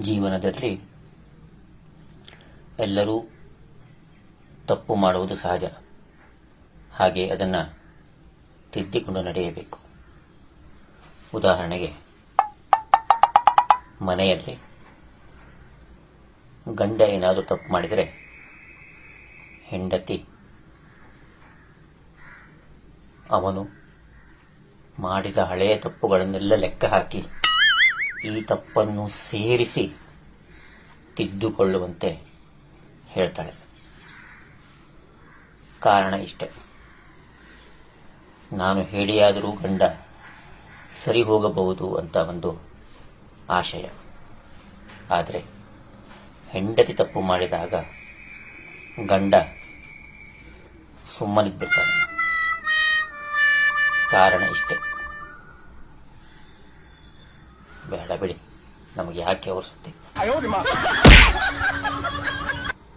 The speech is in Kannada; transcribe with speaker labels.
Speaker 1: ಜೀವನದಲ್ಲಿ ಎಲ್ಲರೂ ತಪ್ಪು ಮಾಡುವುದು ಸಹಜ. ಹಾಗೆ ಅದನ್ನು ತಿದ್ದಿಕೊಂಡು ನಡೆಯಬೇಕು. ಉದಾಹರಣೆಗೆ, ಮನೆಯಲ್ಲಿ ಗಂಡ ಏನಾದರೂ ತಪ್ಪು ಮಾಡಿದರೆ ಹೆಂಡತಿ ಅವನು ಮಾಡಿದ ಹಳೆಯ ತಪ್ಪುಗಳನ್ನೆಲ್ಲ ಲೆಕ್ಕ ಹಾಕಿ ಈ ತಪ್ಪನ್ನು ಸೇರಿಸಿ ತಿದ್ದುಕೊಳ್ಳುವಂತೆ ಹೇಳ್ತಾಳೆ. ಕಾರಣ ಇಷ್ಟೆ. ನಾನು ಹೇಳಿಯಾದರೂ ಗಂಡ ಸರಿ ಹೋಗಬಹುದು ಅಂತ ಒಂದು ಆಶಯ. ಆದರೆ ಹೆಂಡತಿ ತಪ್ಪು ಮಾಡಿದಾಗ ಗಂಡ ಸುಮ್ಮನಿದ್ಬಿಡ್ತಾನೆ. ಕಾರಣ ಇಷ್ಟೆ. ಬೇಡ ಬಿಡಿ. ನಮಗೆ ಯಾಕೆ ಅವ್ರ ಸುದ್ದಿ?